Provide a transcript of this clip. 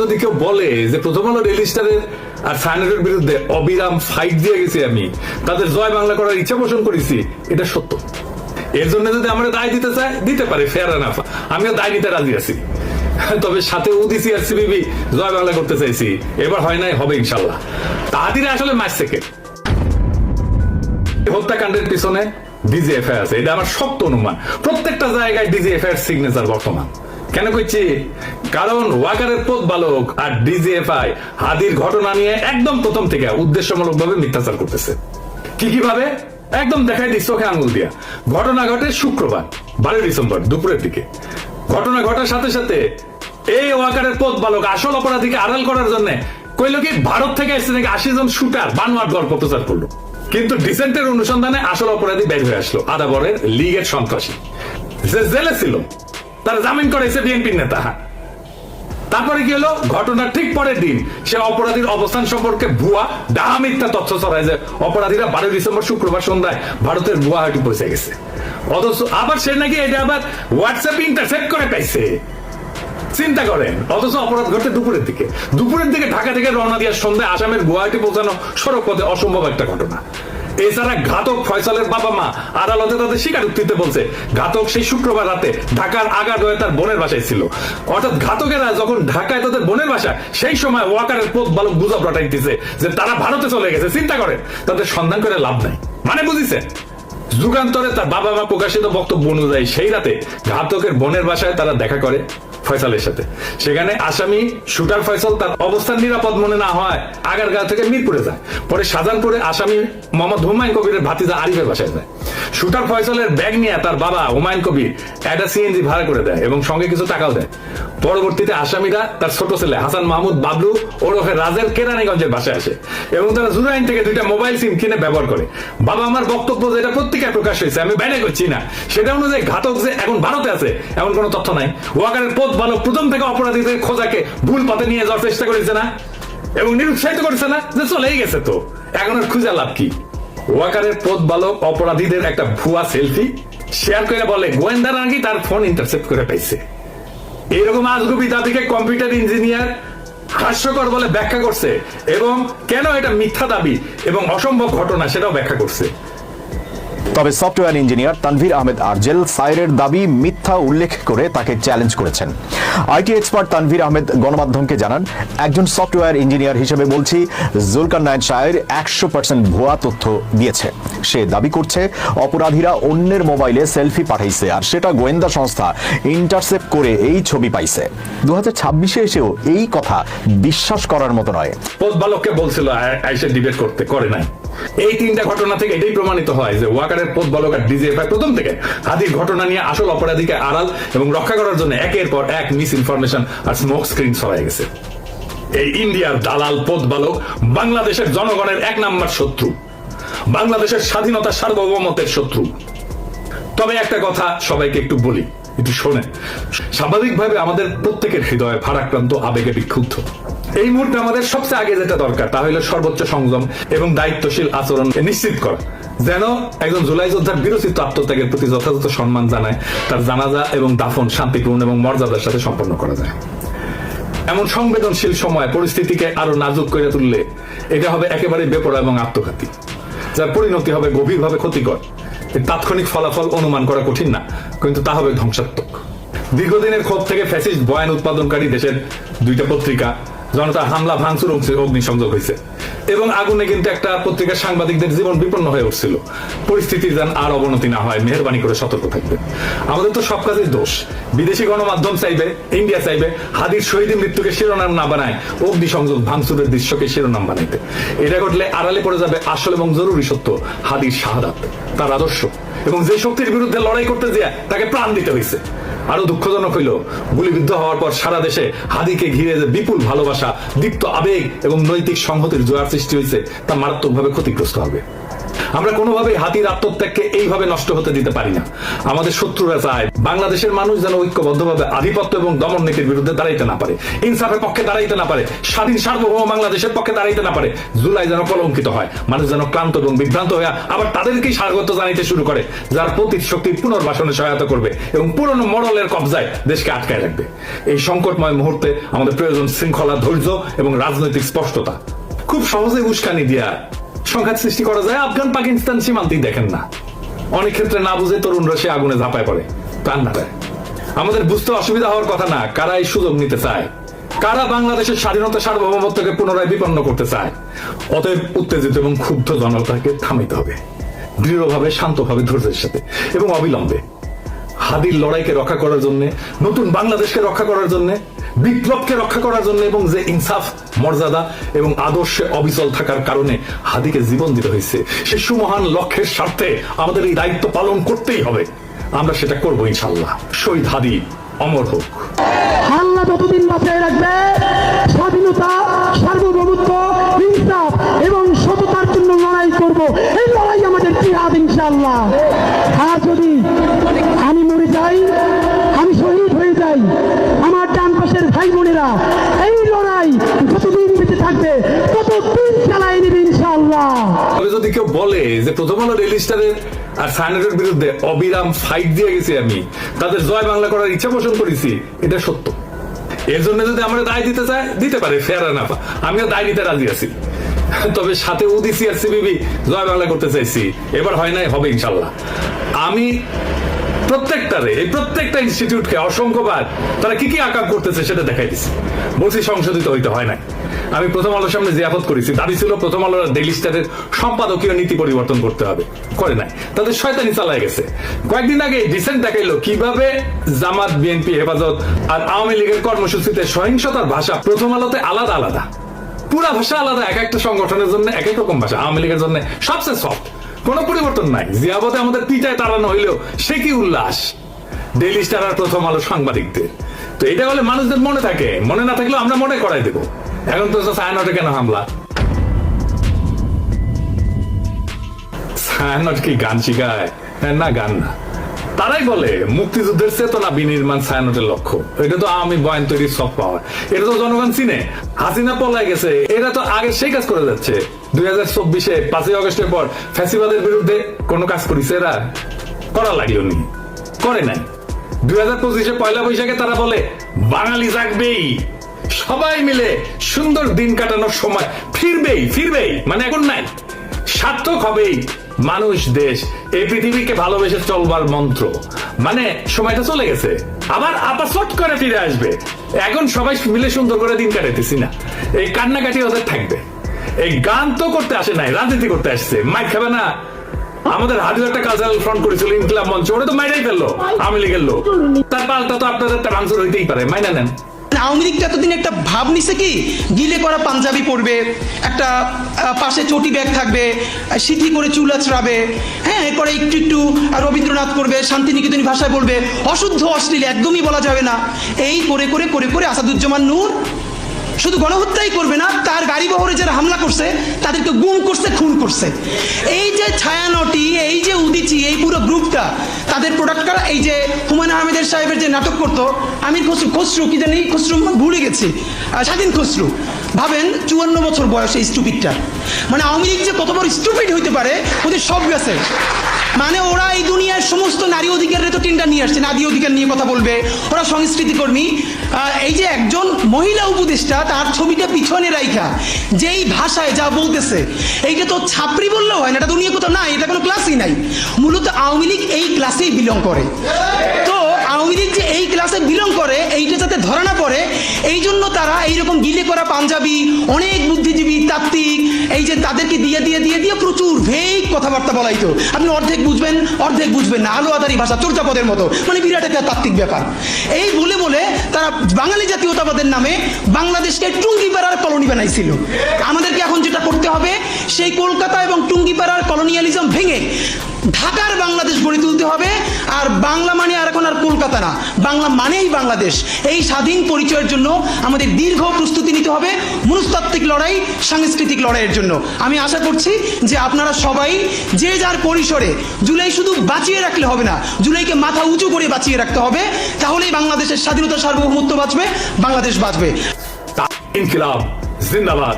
যদি কেউ বলে যে প্রথম আলো রেলিস্টারের আর সায়নের বিরুদ্ধে অবিরাম ফাইট দিয়ে গেছি আমি, তাদের জয় বাংলা করার ইচ্ছা পোষণ করেছি, এটা সত্য। এর জন্য যদি আমরা দায় দিতে চাই, দিতে পারে ফেয়ার এনাফ আমিও দায় নিতে রাজি আছি। তবে সাথে উদিসি আর সিবিবি জয় বাংলা করতে চাইছি। এবার হয় নাই, হবে ইনশাল্লাহ। তাহাদিরা আসলে ম্যাচ থেকে হত্যাকাণ্ডের পিছনে ডিজিএফআই আছে, এটা আমার শক্ত অনুমান। প্রত্যেকটা জায়গায় ডিজিএফআই সিগনেচার বর্তমান। কেন কইছি? কারণ ওয়াকারের পথ বালক আর ডিজিএফআই হাদির ঘটনা নিয়ে একদম প্রথম থেকে উদ্দেশ্যমূলক ভাবে মিথ্যাচার করতেছে। কি কীভাবে একদম দেখাই দিই চোখে আঙুল দিয়া। ঘটনা ঘটে শুক্রবার, বারোই ডিসেম্বর, দুপুরের দিকে। ঘটনা ঘটার সাথে সাথে এই ওয়াকারের পথ বালক আসল অপরাধীকে আড়াল করার জন্য কইল কি, ভারত থেকে এসে নাকি আশি জন শুটার বানোয়ার গল্প প্রচার করল। কিন্তু ডিসেন্টের অনুসন্ধানে আসল অপরাধী বের হয়ে আসলো, আদাবরের লীগের সন্ত্রাসী। জেলে ছিল তার জামিন করেছে বিএনপির নেতা। তারপরে কি হলো? ঘটনার ঠিক পরের দিন সে অপরাধীর অবস্থান সম্পর্কে ভুয়া, ডাহা মিথ্যা তথ্য ছড়ায় যে অপরাধীরা বারোই ডিসেম্বর শুক্রবার সন্ধ্যায় ভারতের গুয়াহাটি পৌঁছে গেছে। অথচ আবার সে নাকি এটা আবার হোয়াটসঅ্যাপ ইন্টারসেপ্ট করে পাইছে। চিন্তা করেন, অথচ অপরাধ ঘটে দুপুরের দিকে। দুপুরের দিকে ঢাকা থেকে রওনা দেওয়ার সন্ধ্যায় আসামের গুয়াহাটি পৌঁছানো সড়ক পথে অসম্ভব একটা ঘটনা। এছাড়া ঘাতক ফয়সালের বাবা মা আদালতে তাদের স্বীকারোক্তিতে বলছে, ঘাতক সেই শুক্রবার রাতে ঢাকার আগার রয়ে তার বোনের বাসায় ছিল। অর্থাৎ ঘাতকেরা যখন ঢাকায় তাদের বোনের বাসা সেই সময় ওয়াকারের পথ বালক গুজব রটাইতেছে যে তারা ভারতে চলে গেছে, চিন্তা করেন, তাদের সন্ধান করে লাভ নাই। মানে বুঝিছেন? যুগান্তরে তার বাবা মা প্রকাশিত বক্তব্য অনুযায়ী সেই রাতে ঘাতকের বোনের বাসায় তারা দেখা করে। ফয়সালের সাথে। সেখানে আসামি শুটার ফয়সাল তার অবস্থান নিরাপদ মনে না হয় আগারগাঁও থেকে মিরপুরে যায়। পরে শাহজাহানপুরে আসামি মোহাম্মদ হুমায়ুন কবিরের ভাতিজা আরিফের বাসায় যায়। শুটার ফয়সালের ব্যাগ নিয়ে তার বাবা হুমায়ুন কবির একটা সিএনজি ভাড়া করে দেয় এবং সঙ্গে কিছু টাকাও দেয়। পরবর্তীতে আসামিরা তার ছোট ছেলে হাসান মাহমুদ বাবলু ওরফে রাজের কেরানীগঞ্জের বাসায় আসে এবং তারা জুরাইন থেকে দুইটা মোবাইল সিম কিনে ব্যবহার করে। বাবা আমার বক্তব্য যেটা পত্রিকায় প্রকাশ হয়েছে, আমি ব্যানে করছি না। সেটা অনুযায়ী ঘাতক যে এখন ভারতে আছে, এমন কোনো তথ্য নাই। ওয়াকারের পথ ভালো প্রথম থেকে অপরাধীদের খোঁজাকে ভুল পথে নিয়ে যাওয়ার চেষ্টা করেছে না? এবং নিরুৎসাহিত করেছে না যে চলেই গেছে তো। এখন আর খুঁজে লাভ কি? ওয়াকারের পথ বালক অপরাধীদের একটা ভুয়া সেলফি শেয়ার করে বলে, গোয়েন্দারা নাকি তার ফোন ইন্টারসেপ্ট করে পাইছে। এরকম আজগুবি দাবিকে কম্পিউটার ইঞ্জিনিয়ার হাস্যকর বলে ব্যাখ্যা করছে এবং কেন এটা মিথ্যা দাবি এবং অসম্ভব ঘটনা সেটাও ব্যাখ্যা করছে। তবে সফটওয়্যার ইঞ্জিনিয়ার তানভীর আহমেদ আরজেল সাইরের দাবি মিথ্যা উল্লেখ করে তাকে চ্যালেঞ্জ করেছেন। আইটি এক্সপার্ট তানভীর আহমেদ গণমাধ্যমকে জানান, একজন সফটওয়্যার ইঞ্জিনিয়ার হিসেবে বলছি, জুলকার নায়ন শায়ের একশো পার্সেন্ট ভুয়া তথ্য দিয়েছে। সে দাবি করছে, অপরাধীরা অন্যের মোবাইলে সেলফি পাঠাইছে আর সেটা গোয়েন্দা সংস্থা ইন্টারসেপ্ট করে এই ছবি পাইছে। দু হাজার ছাব্বিশে এসেও এই কথা বিশ্বাস করার মতো নয়। বালককে বলছিল আইসে ডিবেট করতে, করে নাই। এই তিনটা ঘটনা থেকে এটাই প্রমাণিত হয় যে ওয়াকারের পথ বালক আর ডিজিএফআই প্রথম থেকে হাদির ঘটনা নিয়ে আসল অপরাধীকে আড়াল এবং রক্ষা করার জন্য একের পর এক মিস ইনফরমেশন আর স্মোক স্ক্রিন ছড়াই গেছে। এই ইন্ডিয়ার দালাল পথ বালক বাংলাদেশের জনগণের এক নাম্বার শত্রু। বাংলাদেশের স্বাধীনতা সার্বভৌমত্বের শত্রু। তবে একটা কথা সবাইকে একটু বলি। একটু শোনেন। স্বাভাবিকভাবে আমাদের প্রত্যেকের হৃদয়ে ভারাক্রান্ত, আবেগে বিক্ষুব্ধ। এই মুহূর্তে আমাদের সবচেয়ে আগে যেটা দরকার, তা হলো সর্বোচ্চ সংযম এবং দায়িত্বশীল আচরণ নিশ্চিত করা। যেন একজন জুলাই যোদ্ধার বিরোচিত আত্মত্যাগের প্রতি যথাযথ সম্মান জানায়, তার জানাজা এবং দাফন শান্তিপূর্ণ এবং মর্যাদার সাথে সম্পন্ন করা যায়। এমন সংবেদনশীল সময় পরিস্থিতিকে আরও নাজুক করে তুললে এটা হবে একেবারে বেপরা এবং আত্মঘাতী, যার পরিণতি হবে গভীরভাবে ক্ষতিকর। তাৎক্ষণিক ফলাফল অনুমান করা কঠিন না, কিন্তু তা হবে ধ্বংসাত্মক। দীর্ঘদিনের ক্ষোভ থেকে ফ্যাসিস্ট বয়ান উৎপাদনকারী দেশের দুইটা পত্রিকা, জনতা হামলা, ভাঙচুর অগ্নি- অগ্নিসংযোগ হয়েছে এবং আগুনে কিন্তু একটা পত্রিকার সাংবাদিকদের জীবন বিপন্ন হয়ে উঠছিল। পরিস্থিতির যেন আর অবনতি না হয়, মেহরবানি করে সতর্ক থাকবে। আমাদের তো সব কাজের দোষ। বিদেশি গণমাধ্যম চাইবে, ইন্ডিয়া চাইবে, হাদির শহীদ মৃত্যুকে শিরোনাম না বানায়, অগ্নিসংযোগ ভাঙচুরের দৃশ্যকে শিরোনাম বানাইতে। এটা ঘটলে আড়ালে পড়ে যাবে আসল এবং জরুরি সত্য, হাদির শাহাদাত, তার আদর্শ। এবং যে শক্তির বিরুদ্ধে লড়াই করতে যায় তাকে প্রাণ দিতে হয়েছে আরও দুঃখজনক হইল, গুলিবিদ্ধ হওয়ার পর সারা দেশে হাদিকে ঘিরে যে বিপুল ভালোবাসা, দীপ্ত আবেগ এবং নৈতিক সংহতির জোয়ার সৃষ্টি হয়েছে তা মারাত্মকভাবে ক্ষতিগ্রস্ত হবে। আমরা কোনোভাবেই হাতির আত্মত্যাগকে এইভাবে নষ্ট হতে দিতে পারি না। আমাদের শত্রুরা চায় বাংলাদেশের মানুষ যেন ঐক্যবদ্ধভাবে আধিপত্য এবং দমন নীতির বিরুদ্ধে দাঁড়াইতে না পারে। ইনসাফের পক্ষে দাঁড়াইতে না পারে। স্বাধীন সার্বভৌম বাংলাদেশের পক্ষে দাঁড়াইতে না পারে। জুলাই যেন কলঙ্কিত হয়। মানুষ যেন ক্লান্ত এবং বিভ্রান্ত হয়ে আবার তাদেরকেই স্বাগত জানাইতে শুরু করে, যার প্রতি শক্তির পুনর্বাসনে সহায়তা করবে এবং পুরনো মডেলের কবজায় দেশকে আটকায় রাখবে। এই সংকটময় মুহূর্তে আমাদের প্রয়োজন শৃঙ্খলা ধৈর্য এবং রাজনৈতিক স্পষ্টতা। খুব সহজে উস্কানি দিয়া সংঘাত সৃষ্টি করা যায়, আফগান পাকিস্তান সীমান্তেই দেখেন না। অনেক ক্ষেত্রে না বুঝে তরুণরা সে আগুনে ঝাঁপায় পড়ে, প্রাণ না দেয়। আমাদের বুঝতে অসুবিধা হওয়ার কথা না, কারা এই সুযোগ নিতে চায়? কারা বাংলাদেশের স্বাধীনতা সার্বভৌমত্বকে পুনরায় বিপন্ন করতে চায়? অতএব উত্তেজিত এবং ক্ষুব্ধ জনতাকে থামাইতে হবে। দৃঢ়ভাবে, শান্তভাবে, ধৈর্যের সাথে এবং অবিলম্বে। হাদির লড়াইকে রক্ষা করার জন্য, নতুন বাংলাদেশকে রক্ষা করার জন্য বিপ্লবকে রক্ষা করার জন্য এবং যে ইনসাফ, মর্যাদা এবং আদর্শে অবিচল থাকার কারণে হাদিকে জীবন দিতে হয়েছে। সে সুমহান লক্ষ্যের স্বার্থে আমাদের এই দায়িত্ব পালন করতেই হবে। আমরা সেটা করব ইনশাল্লাহ শহীদ হাদি, অমর হোক। বাঁচিয়ে রাখবে, স্বাধীনতা, সার্বভৌমত্ব, ইনসাফ এবং সততার জন্য লড়াই করব। এই লড়াই আমাদের জিহাদ ইনশাআল্লাহ। আর যদি আমি মরে যাই আমি শহীদ হয়ে যাই আমার ডান পাশের ভাই বোনেরা, এই লড়াই যতদিন বেঁচে থাকবে, ততদিন চালাই নেবে ইনশাআল্লাহ। তবে যদি কেউ বলে যে প্রথম আলো রেলিস্টারের আর সায়নের বিরুদ্ধে অবিরাম ফাইট দিয়ে গেছি আমি, তাদের জয় বাংলা করার ইচ্ছা পোষণ করেছি, এটা সত্য। এর জন্য যদি আমরা দায় দিতে চাই দিতে পারে ফেয়ার না আমিও দায় দিতে রাজি আছি। তবে সাথে উদিসি আর সিবিবি জয় বাংলা করতে চাইছি। এবার হয় নাই, হবে ইনশাল্লাহ আমি প্রত্যেকটারে, এই প্রত্যেকটা ইনস্টিটিউটকে অসংখ্যবার তারা কি কি আকাম করতেছে সেটা দেখাই বলছি সংশোধিত হইতে হয় নাই। আমি প্রথম আলোর সামনে করেছি, দাবি ছিল প্রথম আলোর ডেইলি স্টারের সম্পাদকীয় নীতি পরিবর্তন করতে হবে। করে নাই। তাদের শয়তানি চালায় গেছে। কয়েকদিন আগে ডিসেন্ট দেখাইলো কীভাবে জামাত বিএনপি হেফাজত আর আওয়ামী লীগের কর্মসূচিতে সহিংসতার ভাষা প্রথম আলোতে আলাদা আলাদা। পুরা ভাষা আলাদা, এক একটা সংগঠনের জন্য এক এক রকম ভাষা, আওয়ামী লীগের জন্য সবচেয়ে সফট কোনো পরিবর্তন নাই। জিয়াবতে আমাদের পিটায় তাড়ানো হইলেও সে কি উল্লাস? ডেইলি স্টার প্রথম আলো সাংবাদিকদের। তো এটা হলে মানুষদের মনে থাকে। মনে না থাকলেও আমরা মনে করাই দেবো। এখন তো সায়ানটে কেন হামলা? ছায়ানট কি গান শিখায়? হ্যাঁ, না গান না। তারাই বলে মুক্তিযুদ্ধের চেতনা বিনির্মাণ ছায়ানটের লক্ষ্য। এটা তো আমি বয়ান সব পাওয়ার এটা তো জনগণ চিনে। হাসিনা পলাই গেছে। এটা তো আগে সেই কাজ করে যাচ্ছে। দুই হাজার অগস্টের পর ফ্যাসিবাদের বিরুদ্ধে কোনো কাজ এরা? করা লাগল নি। করে নাই। দুই হাজার পঁচিশে পয়লা বৈশাখে তারা বলে, বাঙালি জাগবেই। সবাই মিলে সুন্দর দিন কাটানোর সময় ফিরবেই ফিরবেই। মানে এখন নাই। সার্থক হবেই মানুষ, দেশ। এই পৃথিবীকে ভালোবেসে চলবার মন্ত্র। মানে সময়টা চলে গেছে। আবার আপাসট করে ফিরে আসবে। এখন সবাই মিলে সুন্দর করে দিন কাটাইতেছি না। এই কান্নাকাটি ওদের থাকবে। এই গান তো করতে আসে নাই রাজনীতি করতে আসছে। মাইক খাবে না। আমাদের হাজু একটা কালচারাল ফ্রন্ট করেছিল ইনকিলাব মঞ্চ ওটা তো মাইনাই ফেলল লীগের লোক। তার পাল্টা তো আপনাদের ভাঙচুর হইতেই পারে মাইনা নেন। আওয়ামী লীগ এতদিন একটা ভাব নিছে কি? গিলে করা পাঞ্জাবি পরবে একটা পাশে চটি ব্যাগ থাকবে আহ, করে চুল আছড়াবে হ্যাঁ এরপরে একটু একটু রবীন্দ্রনাথ করবে শান্তিনিকেতনী ভাষায় বলবে অশুদ্ধ অশ্লীল একদমই বলা যাবে না। এই করে করে করে করে আসাদুজ্জামান নূর শুধু গণহত্যাই করবে না, তার গাড়ি বহরে যারা হামলা করছে, তাদেরকে গুম করছে, খুন করছে। এই যে ছায়ানটি, এই যে উদিচি, এই পুরো গ্রুপটা, তাদের প্রোডাক্টটা এই যে হুমায়ুন আহমেদের সাহেবের যে নাটক করতো, আমির খসরু খসরু, কি জানি, খসরু ভুলে গেছি। স্বাধীন খসরু। ভাবেন চুয়ান্ন বছর বয়স এই স্টুপিডটা মানে আওয়ামী লীগ যে কত বড় স্টুপিড হইতে পারে, ওদের সব গেছে। মানে ওরা এই দুনিয়ার সমস্ত নারী অধিকারের তো তিনটা নিয়ে আসছে, নারী অধিকার নিয়ে কথা বলবে, ওরা সংস্কৃতি কর্মী এই যে একজন মহিলা উপদেষ্টা, তার ছবিটা পিছনে রাইখা, যেই ভাষায় যা বলতেছে, এইটা তো ছাপরি বললেও হয় না, এটা দুনিয়া কোথাও নাই, এটা কোনো ক্লাসই নাই। মূলত আওয়ামী লীগ এই ক্লাসেই বিলং করে। তো আওয়ামী লীগ যে এই ক্লাসে বিলং করে, এইটা ধরা না পড়ে এই জন্য তারা এইরকম গিলে করা পাঞ্জাবি, অনেক বুদ্ধিজীবী, তাত্ত্বিক, এই যে তাদেরকে দিয়ে দিয়ে দিয়ে দিয়ে প্রচুর ভেগ কথাবার্তা বলাইতো। আপনি অর্ধেক বুঝবেন অর্ধেক বুঝবেন না আলো আদারি ভাষা চর্যাপদের মতো। মানে বিরাট একটা তাত্ত্বিক ব্যাপার। এই বলে বলে তারা বাঙালি জাতীয়তাবাদের নামে বাংলাদেশকে টুঙ্গিপাড়ার কলোনি বানাইছিল। আমাদেরকে এখন যেটা করতে হবে, সেই কলকাতা এবং টুঙ্গিপাড়ার কলোনিয়ালিজম ভেঙে ঢাকার বাংলাদেশ গড়ে তুলতে হবে, আর বাংলা মানে আর এখন আর কলকাতা না। বাংলা মানেই বাংলাদেশ। এই স্বাধীন পরিচয়ের জন্য আমাদের দীর্ঘ প্রস্তুতি নিতে হবে মনস্তাত্ত্বিক লড়াই, সাংস্কৃতিক লড়াইয়ের জন্য। আমি আশা করছি যে আপনারা সবাই যে যার পরিসরে জুলাই শুধু বাঁচিয়ে রাখলে হবে না, জুলাইকে মাথা উঁচু করে বাঁচিয়ে রাখতে হবে, তাহলেই বাংলাদেশের স্বাধীনতা সার্বভৌমত্ব বাঁচবে, বাংলাদেশ বাঁচবে। জিন্দাবাদ।